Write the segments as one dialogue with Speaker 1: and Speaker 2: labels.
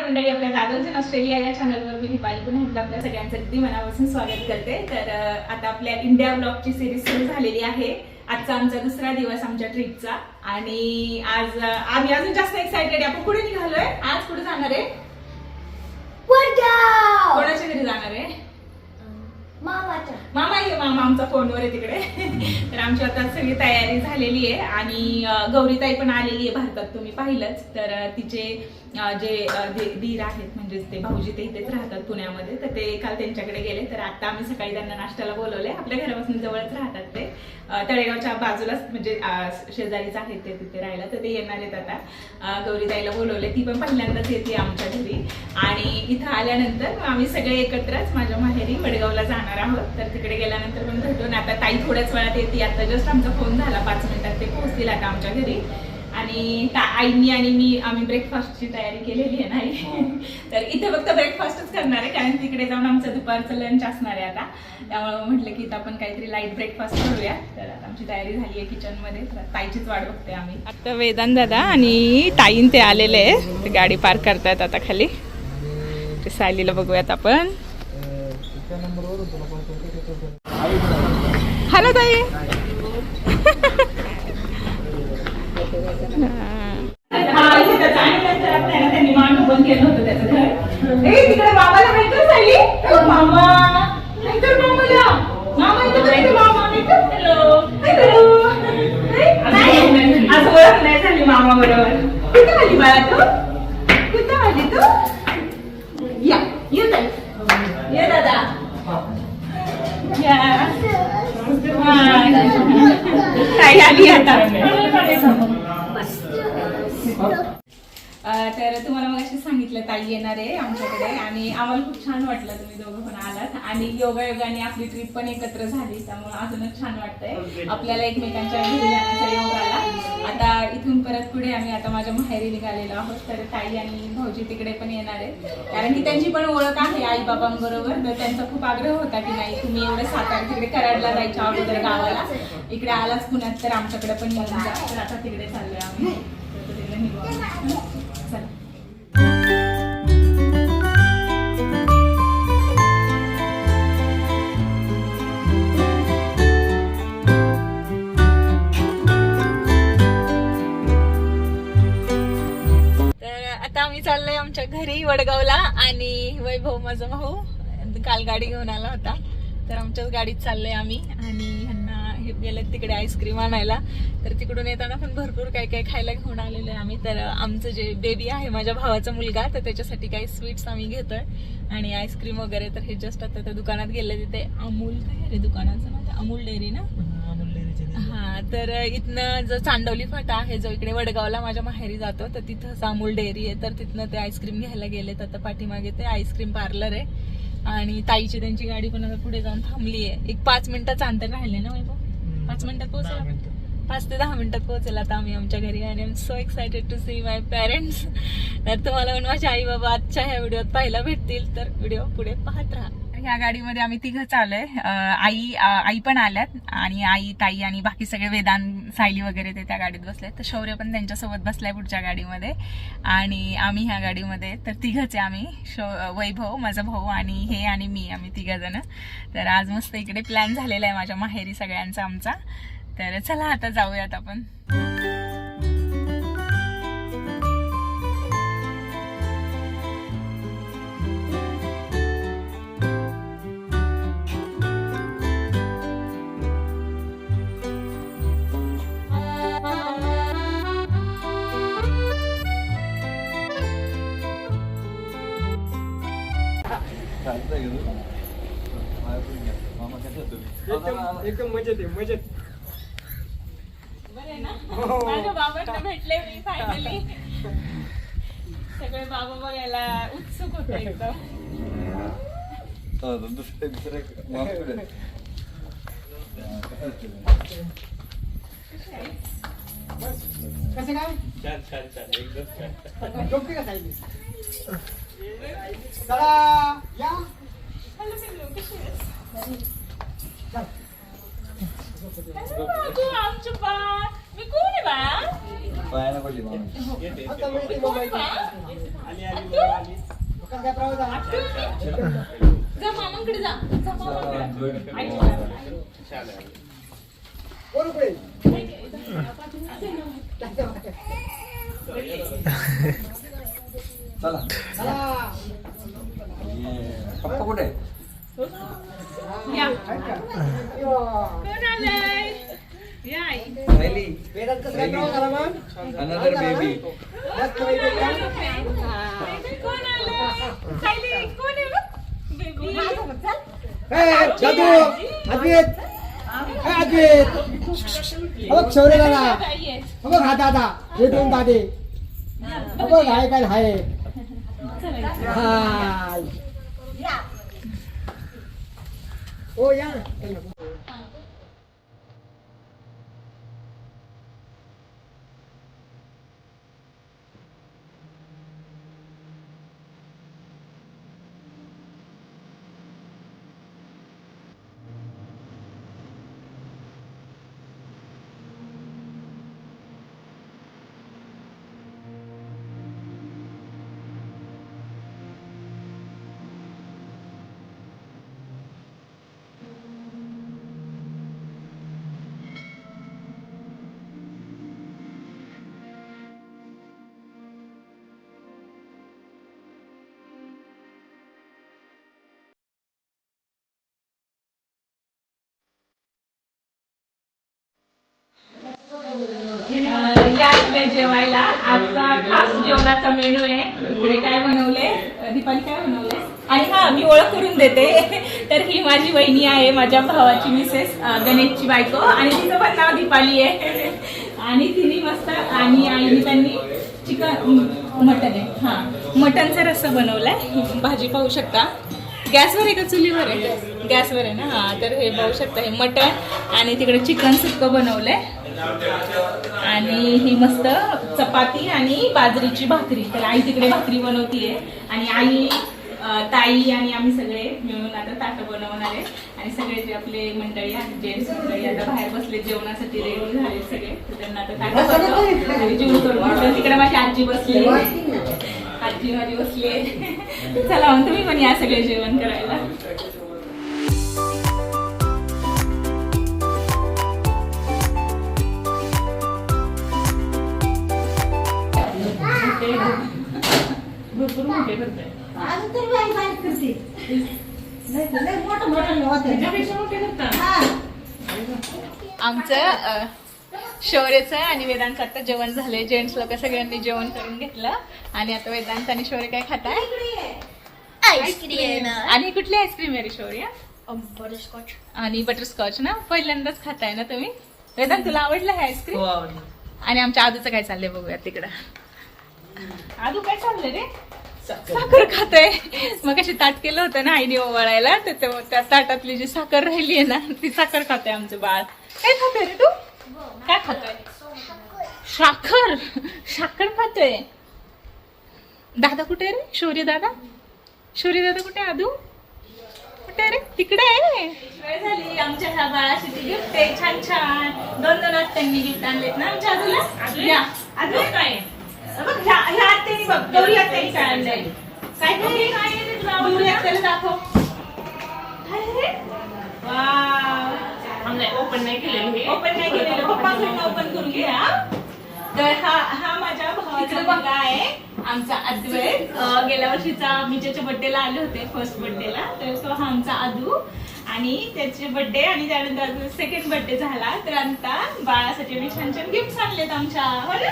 Speaker 1: मंडळी आपल्या जाधवजन ऑस्ट्रेलिया या चॅनलवर मी दीपाली पुन्हा एकदा आपल्या सगळ्यांचं अगदी मनापासून स्वागत करते. तर आता आपल्या इंडिया ब्लॉगची सिरीज सुरू झालेली आहे. आजचा आमचा दुसरा दिवस आमच्या ट्रिपचा आणि आज आम्ही अजून जास्त एक्साइटेड आहे. आपण कुठे निघालोय? आज कुठे जाणार आहे? कोणाच्या घरी जाणार आहे?
Speaker 2: मामाचा
Speaker 1: मामा ये मामा आमचा फोनवर आहे तिकडे. तर आमची आता सगळी तयारी झालेली आहे. आणि गौरीताई पण आलेली आहे भारतात तुम्ही पाहिलंच. तर तिचे जे दीर आहेत म्हणजे ते भाऊजी ते इथेच राहतात पुण्यामध्ये तर ते काल त्यांच्याकडे गेले तर आता आम्ही सकाळी त्यांना नाश्त्याला बोलवले आपल्या घरापासून जवळच राहतात ते. तळेगावच्या बाजूलाच म्हणजे शेजारीच आहेत ते तिथे राहायला तर ते येणार आहेत आता. गौरीताईला बोलवले ती पण पहिल्यांदाच येते आमच्या घरी. आणि इथं आल्यानंतर आम्ही सगळे एकत्रच माझ्या माहेरी वडगावला जाणार आहोत. तर तिकडे गेल्यानंतर पण भेटून आता ताई थोड्याच वेळात येते. आता जस्ट आमचा फोन झाला पाच मिनिटात ते पोहोचतील आता आमच्या घरी. आणि आईनी आणि मी आम्ही ब्रेकफास्टची तयारी केलेली आहे नाही तर इथे फक्त ब्रेकफास्टच करणार आहे कारण तिकडे जाऊन आमचं दुपारचं लंच असणार आहे आता. त्यामुळे म्हटलं की इथं आपण काहीतरी लाइट ब्रेकफास्ट करूया. तर आता आमची तयारी झाली आहे किचनमध्ये तर ताईचीच वाट बघते आम्ही. आता वेदांत दादा आणि ताईन ते आलेले आहे ते गाडी पार्क करतायत आता खाली. ते सायलीला बघूयात आपण. हा ना ताई? हा, इथे नंतर त्यांनी केलं होतं त्याचं घर. ए, तिकडे मामाला हाय झाली मामा. हाय मामाला. मामा इथं बघ इथं मामा. नाही, असं ओळख नाही झाली मामा बरोबर. कुठं आली बाळा तू? कुठं आली तू? या ये ये दादा. या. हाय. आली आता अ, तर तुम्हाला सांगितलं ताई येणार आहे आमच्याकडे. आणि आम्हाला खूप छान वाटलं तुम्ही दोघं पण आलात. आणि योगा योगाने आपली ट्रिप पण एकत्र झाली त्यामुळे अजूनच छान वाटतंय. आपल्याला एकमेकांच्या घरी जाण्याचा योग आला. आता इथून परत पुढे आम्ही आता माझ्या माहेरी निघालेलो आहोत. तर ताई आणि भाऊजी तिकडे पण येणार आहेत. कारण की त्यांची पण ओळख आहे आई बाबांबरोबर तर त्यांचा खूप आग्रह होता की नाही तुम्ही एवढं सातारा तिकडे कराडला जायच्या अगोदर गावाला. इकडे आलाच पुण्यात तर आमच्याकडे पण येऊन जा. तर आता तिकडे चाललोय आम्ही. आणि वैभव माझा भाऊ काल गाडी घेऊन आला होता. तर आमच्याच गाडीत चाललोय आम्ही आणि हे गेले तिकडे आईस्क्रीम आणायला. तर तिकडून येताना पण भरपूर काय काय खायला घेऊन आलेलो आहे आम्ही. तर आमचं जे बेबी आहे माझ्या भावाचा मुलगा तर त्याच्यासाठी काही स्वीट्स आम्ही घेतोय. आणि आईस्क्रीम वगैरे तर हे जस्ट आता त्या दुकानात गेले तिथे अमूल काय रे दुकानाचं नाव ते अमूल डेअरी ना? हा तर इथनं जो चांदवली फाटा आहे जो इकडे वडगावला माझ्या माहेरी जातो तर तिथं अमूल डेअरी आहे. तर तिथनं ते आईस्क्रीम घ्यायला गेलेत आता पाठीमागे ते आईस्क्रीम पार्लर आहे. आणि ताईची त्यांची गाडी पण आता पुढे जाऊन थांबली आहे. एक पाच मिनिटाचं अंतर राहिले ना वैभव? पाच मिनिटात पोहोचेल? पाच ते दहा मिनिटात पोहोचेल आता आम्ही आमच्या घरी आणि am so excited to see my parents तर तुम्हाला पण माझ्या आई बाबा आजच्या ह्या व्हिडिओत पाहायला भेटतील तर व्हिडिओ पुढे पाहत राहा. ह्या गाडीमध्ये आम्ही तिघंच आलोय आई आई पण आल्यात आणि आई ताई आणि बाकी सगळे वेदांत सायली वगैरे ते त्या गाडीत बसले तर शौर्य पण त्यांच्यासोबत बसलाय पुढच्या गाडीमध्ये. आणि आम्ही ह्या गाडीमध्ये तर तिघंच आहे आम्ही. शौ वैभव माझा भाऊ आणि हे आणि मी आम्ही तिघ जण तर आज मस्त इकडे प्लॅन झालेला आहे माझ्या माहेरी सगळ्यांचा आमचा. तर चला आता जाऊयात आपण.
Speaker 3: एकदम एकदम मजेत आहे मजेत.
Speaker 1: बरं ना? माझ्या बाबांना भेटले मी फायनली सगळे बाबा बघायला उत्सुक होते एकदम.
Speaker 3: कसं काय? डोके का खायली चला या.
Speaker 1: हॅलो पिल्लू, कशी आहेस?
Speaker 3: चल.
Speaker 1: बा मी कोण आहे बा
Speaker 4: पायाला पडली?
Speaker 1: जा मामांकडे जा. जा मामांकडे.
Speaker 3: कोण?
Speaker 4: चला पप्पा कुठे
Speaker 3: काय
Speaker 4: अनदर बेबी
Speaker 3: मस्त अद्वैत. अद्वैत. शौर्य दादा बघ हा दादा हे दोन दादे हो बघ हाय काय हाय हाय हो या ना.
Speaker 1: जेवायला. आजचा खास जेवणाचा मेनू आहे. इकडे काय बनवले? दीपाली काय बनवले? आणि हा मी ओळख करून देते. तर ही माझी वहिनी आहे माझ्या भावाची मिसेस गणेशची बायको. आणि तिचं पण नाव दीपाली आहे. आणि तिने मस्त आणि आईने त्यांनी चिकन मटन आहे. हा मटनचा रस्सा बनवलाय. भाजी पाहू शकता. गॅसवर आहे का चुलीवर आहे? गॅसवर आहे ना? हा तर हे पाहू शकता. हे मटन आणि तिकडे चिकन सुक्क बनवलंय. आणि ही मस्त चपाती आणि बाजरीची भाकरी. तर आई तिकडे भाकरी बनवतीये. आणि आई ताई आणि आम्ही सगळे मिळून आता ताटं बनवणार आहे. आणि सगळे जे आपले मंडळी आहेत जेंट्स मंडळी आता बाहेर बसले जेवणासाठी रेडी झाले सगळे. त्यांना आता ताटं बनवतो. आणि जेवण करून. तिकडे माझी आजी बसली. आजी माझी बसली चला मग तुम्ही पण या सगळे जेवण करायला. भरपूर मोठे करतोय
Speaker 2: अजून तरी बाई बारीक करते. नाही तर लय मोठं मोठं होतं.
Speaker 1: त्याच्यापेक्षा मोठे करतात
Speaker 2: हा.
Speaker 1: आमचं शौर्यचं आणि वेदांतचं आता जेवण झालंय. जेंट्स लोक सगळ्यांनी जेवण करून घेतलं. आणि आता वेदांत आणि शौर्य काय खाताय? आईस्क्रीम. आणि कुठली आईस्क्रीम आहे रे शौर्य?
Speaker 2: बटरस्कॉच.
Speaker 1: आणि बटरस्कॉच ना? पहिल्यांदाच खाताय ना तुम्ही? वेदांत तुला आवडलं हे आईस्क्रीम? आणि आमच्या आदूचं काय चाललंय बघूया तिकडं. आदू काय चाललंय रे? साखर. खातोय. मग अशी ताट केलं होतं ना आईने ओवाळायला तर ते- त्या ताटातली जी साखर राहिली आहे ना ती साखर खातोय आमचं बाळ. काय खातोय रे तू? काय खातोय? साखर. साखर खातोय. दादा कुठे रे? शौर्य दादा? शौर्य दादा कुठे आदू? कुठे रे? तिकडे आहे. वेळ झाली. आमच्या ह्या बाळाशी ती गिफ्ट आहे. छान छान. दोन दोन आत्यांनी गिफ्ट आणलेत ना आमच्या आजूला? आजू काय बघ ह्या ह्या आत्यानी बघ गौरी आत्यानी काय आणलंय काय गौरी काय आहे रे तुला गौरी आत्याला दाखव. काय रे? वाव.
Speaker 5: ओपन नाही केलेलं हे.
Speaker 1: ओपन नाही केलेलं. पप्पाकडून ओपन करून घ्या तर हा हा माझ्या भावाचा मुलगा आहे. आमचा अद्वैत गेल्या वर्षीचा मी ज्याच्या बर्थडेला आले होते फर्स्ट बर्थडेला तर तो हा आमचा अदू आणि त्याचे बर्थडे आणि त्यानंतर सेकंड बर्थडे झाला. तर आता बाळासाठी मी छान छान गिफ्ट आणलेत आमच्या. हो ना?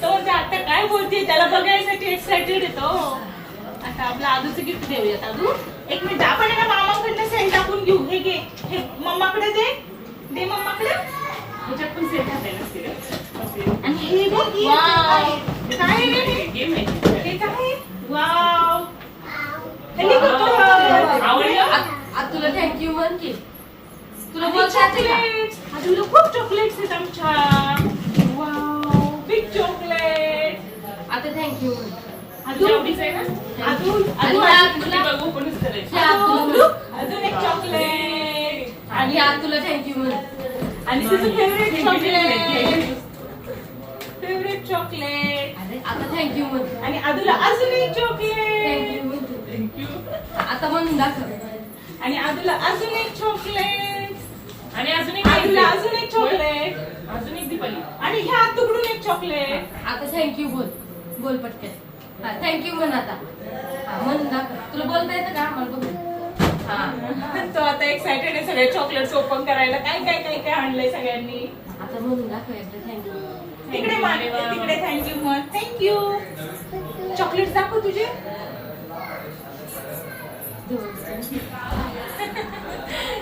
Speaker 1: तो आता काय बोलते त्याला बघायसाठी एक्साइटेड येतो आता आपलं आदूचं गिफ्ट देऊयात आदू एक मिनिट आपण ना मामाकडनं सेल टाकून घेऊ हे घे हे मम्माकडे दे दे मम्माकडे
Speaker 5: ह्याच्यात पण ना
Speaker 1: आणि हे बघ वाव काय हे?
Speaker 5: गेम आहे
Speaker 1: हे काय वाव हेलिकॉप्टर
Speaker 5: आवडलं?
Speaker 2: तुला थँक्यू म्हण की तुला
Speaker 1: अजून खूप चॉकलेट्स आहेत आमच्या. वाव बिग चॉकलेट
Speaker 2: आता थँक्यू
Speaker 1: अजून?
Speaker 2: आणि
Speaker 1: अजून?
Speaker 5: ओपनच करायचं
Speaker 2: तुला.
Speaker 1: अजून एक चॉकलेट
Speaker 2: आणि ह्या तुला थँक्यू
Speaker 1: आणि तिचं फेवरेट चॉकलेट फेवरेट चॉकलेट
Speaker 2: आता थँक्यू म्हण
Speaker 1: आणि आदूला अजून एक चॉकलेट
Speaker 2: थँक्यू आता म्हणून दाखव.
Speaker 1: आणि आदूला अजून एक चॉकलेट
Speaker 5: आणि अजून एक
Speaker 1: अजून एक चॉकलेट
Speaker 5: अजून एक दीपाली.
Speaker 1: आणि ह्या तुकडून एक चॉकलेट
Speaker 2: आता थँक्यू बोल. बोल पटकन. हा थँक्यू म्हण आता. हा म्हणून दाखव तुला बोलता येतं का? मला बघू हा.
Speaker 1: तो आता एक्साइटेड आहे सगळे चॉकलेट्स ओपन करायला. काय काय काय काय आणलंय सगळ्यांनी?
Speaker 2: आता म्हणून दाखव एकदा. थँक्यू
Speaker 1: तिकडे मान तिकडे थँक्यू मग थँक्यू चॉकलेट दाखव तुझे.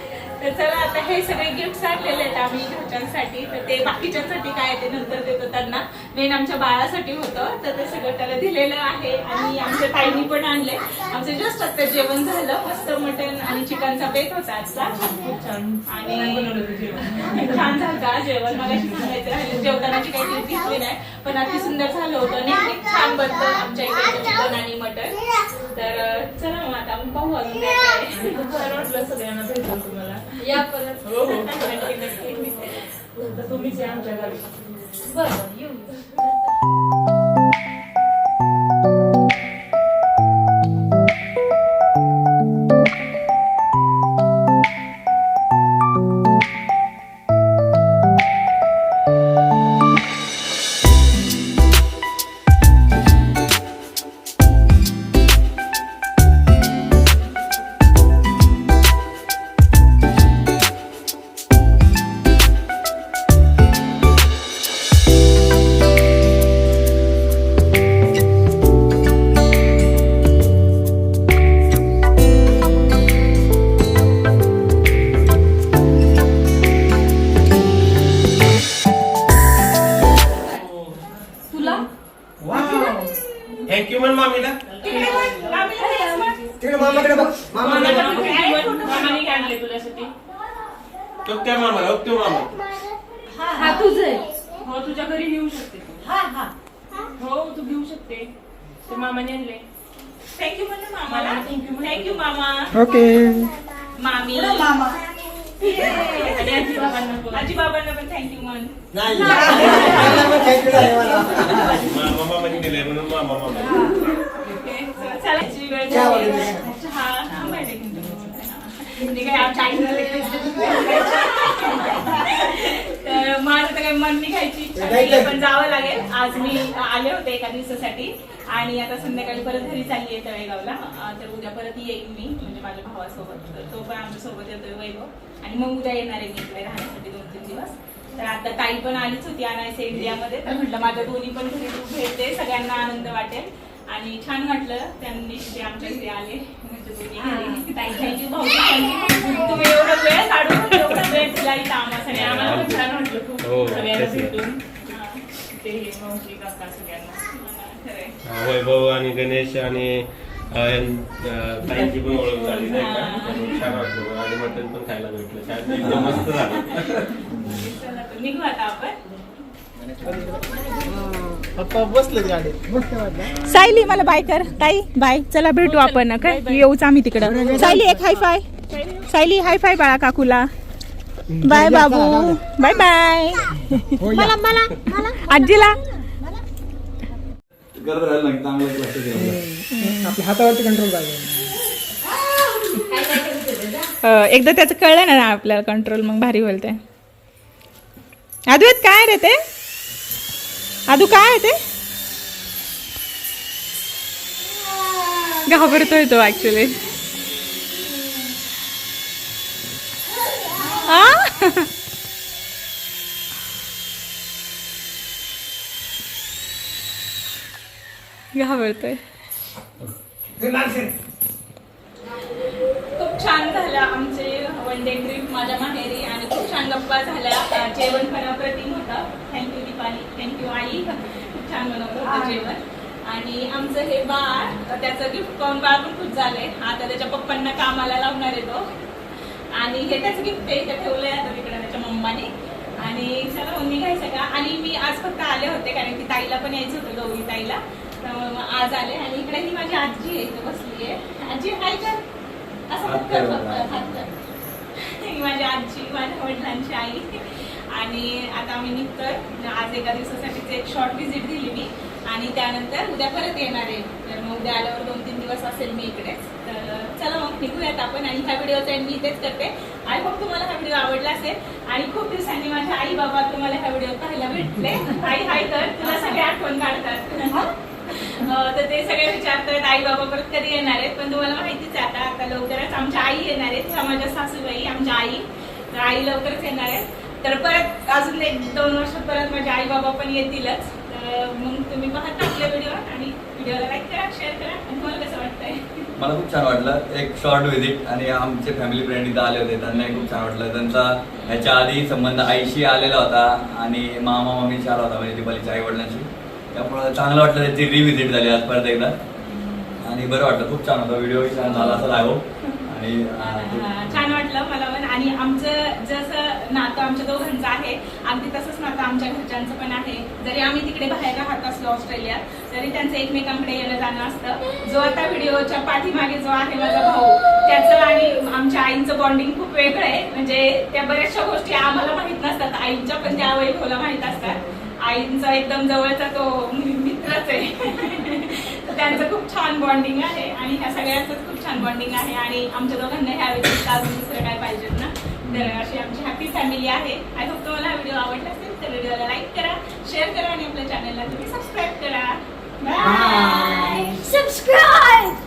Speaker 1: तर चला आता हे सगळे गिफ्ट आणलेले आहेत आम्ही घरच्यांसाठी. तर ते बाकीच्यांसाठी काय ते नंतर देतो त्यांना. मेन आमच्या बाळासाठी होतं तर ते सगळं त्याला दिलेलं आहे. आणि आमच्या ताईनी पण आणले. आमचं जस्ट आता जेवण झालं मस्त मटण आणि चिकनचा बेत होता आजचा.
Speaker 5: खूप छान.
Speaker 1: आणि छान झालं जेवण. मला सांगायचं राहिलं जेवतानाची काही टिप घेतली नाही पण अति सुंदर झालं होतं. नेहमी छान बनतं आमच्या इकडे चिकन आणि मटण. तर चला मग आता आपण पाहू अजून काय
Speaker 5: वाटलं सगळ्यांना भेटून तुम्हाला.
Speaker 2: या परत.
Speaker 5: हो हो. या आमच्या गावी
Speaker 2: बरं येऊ.
Speaker 3: तू
Speaker 5: घेऊ शकते. ते मामाने आणले
Speaker 1: थँक्यू म्हणलं मामाला.
Speaker 5: you.
Speaker 1: थँक्यू मामा.
Speaker 3: ओके
Speaker 1: मामी.
Speaker 2: मामा.
Speaker 5: आणि आजी बाबांना पण.
Speaker 1: आजी बाबांना पण थँक्यू म्हण.
Speaker 3: नाही. मामा मामाने दिलंय म्हणून मामा मामा.
Speaker 1: ओके, चला, चलायची वेळ
Speaker 3: चहा
Speaker 1: झाली.
Speaker 3: वगैरे.
Speaker 1: चहा. थांबायला एक मिनिट. मी काय आमच्या आईला लगेच माझं तर काही मन निघायची इच्छा पण जावं लागेल. आज मी आले होते एका दिवसासाठी. आणि आता संध्याकाळी परत घरी चालली आहे तळेगावला तर उद्या परत येईन मी म्हणजे माझ्या भावासोबत. तर तो पण आमच्यासोबत येतोय वैभव. आणि मग उद्या येणार आहे मी इकडे राहण्यासाठी दोन तीन दिवस. तर आता ताई पण आलीच होती आणायचं इंडियामध्ये तर म्हटलं माझ्या दोन्ही पण घरी तू भेटते सगळ्यांना आनंद वाटेल. आणि छान वाटलं त्यांनी ते आमच्या घरी आले. म्हणजे दोन्ही घरी ताई थँक्यू भाऊजी थँक्यू तुम्ही एवढा वेळ काढून एवढा वेळ दिला इथं
Speaker 5: आणि आम्हाला
Speaker 1: आम्हाला
Speaker 5: पण छान वाटलं खूप
Speaker 3: हो,
Speaker 5: सगळ्यांना
Speaker 3: तेच ना.
Speaker 5: भेटून. ते हे मावशी काका सगळ्यांना.
Speaker 1: खरंय
Speaker 3: वैभव आणि गणेश आणि ताईंची पण ओळख झाली नाही का? छान वाटलं. आणि मटण पण खायला भेटलं. छान एकदम मस्त झालं.
Speaker 1: निघू आता आपण.
Speaker 3: गाडीत
Speaker 1: सायली मला बाय कर. ताई बाय. चला भेटू आपण. काय? येऊच आम्ही तिकडं. सायली एक high five Sayali high five बाळा काकूला. बाय बाबू. Bye bye. मला मला मला. आजीला. एकदा त्याचं कळलं ना आपल्याला कंट्रोल मग भारी होईल ते. अद्वैत काय रे ते? आदू काय आहे ते? घाबरतोय तो ऍक्च्युली घाबरतोय. खूप छान झालं आमचे वन डे ट्रिप माझ्या माहेरी. आणि गप्पा झाल्या. जेवण पण अप्रतिम होतं थँक्यू दीपाली थँक्यू आई. खूप छान बनवलं होतं जेवण. आणि आमचं हे बाळ त्याचं गिफ्ट पाहून बाळ पण खूप झालंय. आता त्याच्या पप्पांना कामाला लावणार आहे तो. आणि हे त्याचं गिफ्ट आहे. ते ठेवलंय आता तिकडे त्याच्या मम्माने. आणि चला मग निघायचं का? आणि मी आज फक्त आले होते कारण की ताईला पण यायचं होतं गौरी ताईला. त्यामुळे मग आज आले. आणि इकडे ही माझी आजी आहे इथे बसली आहे आजी काय कर असं फक्त. हात कर ही माझी आजी माझ्या वडिलांची आई. आणि आता आम्ही निघतोय. आज एका दिवसासाठीच एक शॉर्ट व्हिजिट दिली मी. आणि त्यानंतर उद्या परत येणार आहे. तर मग उद्या आल्यावर दोन तीन दिवस असेल मी इकडेच. तर चला मग निघूयात आपण. आणि ह्या व्हिडिओचा एंड मी इथेच करते. आय होप तुम्हाला हा व्हिडिओ आवडला असेल. आणि खूप दिवसांनी माझ्या आई बाबा तुम्हाला ह्या व्हिडिओ पाहायला भेटले. आई हाय तर. तुला सगळे आठवण काढतात. तर ते सगळे विचारतात आई बाबा परत कधी येणार आहेत? पण तुम्हाला माहितीच आता आता लवकरच आमच्या आई येणार आहेत माझ्या सासूबाई आमच्या आई. तर आई लवकरच येणार आहेत. तर परत अजून एक दोन वर्ष परत माझे आई बाबा पण येतीलच. तर मग तुम्ही पाहता आपल्या व्हिडिओ आणि व्हिडिओला लाईक करा शेअर करा. आणि तुम्हाला कसं वाटतंय?
Speaker 4: मला खूप छान वाटलं. एक शॉर्ट व्हिजिट आणि आमचे फॅमिली फ्रेंड इथं आले होते. त्यांनाही खूप छान वाटलं. त्यांचा ह्याच्या आधी संबंध आईशी आलेला होता आणि मामा मम्मीशी आला होता म्हणजे दिपालीच्या आई वडिलांशी त्यामुळं चांगलं वाटलं त्याची रिव्हिजिट झाली आज परत एकदा. आणि बरं वाटलं खूप छान होतं व्हिडिओ छान झाला असं होप आणि
Speaker 1: छान वाटलं मला पण. आणि आमचं जसं नातं आमच्या दोघांचं आहे अगदी तसंच नातं आमच्या घरच्यांचं पण आहे. जरी आम्ही तिकडे बाहेर राहत असलो ऑस्ट्रेलियात तरी त्यांचं एकमेकांकडे येणं जाणं असतं. जो आता व्हिडिओच्या पाठीमागे जो आहे माझा भाऊ त्याचं आणि आमच्या आईंचं बॉन्डिंग खूप वेगळं आहे. म्हणजे त्या बऱ्याचशा गोष्टी आम्हाला माहीत नसतात. आईंच्या पण त्या वैभवला माहीत असतात. आईंचा एकदम जवळचा तो मित्रच आहे. त्यांचं खूप छान बॉन्डिंग आहे आणि ह्या सगळ्यांचंच खूप छान बॉन्डिंग आहे आणि आमच्या दोघांना ह्या व्यतिरिक्त अजून दुसरं काय पाहिजेत ना तर अशी आमची हॅपी फॅमिली आहे. आय होप तुम्हाला व्हिडिओ आवडला असेल तर व्हिडिओला लाईक करा शेअर करा आणि आपल्या चॅनलला तुम्ही सबस्क्राईब करा. Bye
Speaker 6: subscribe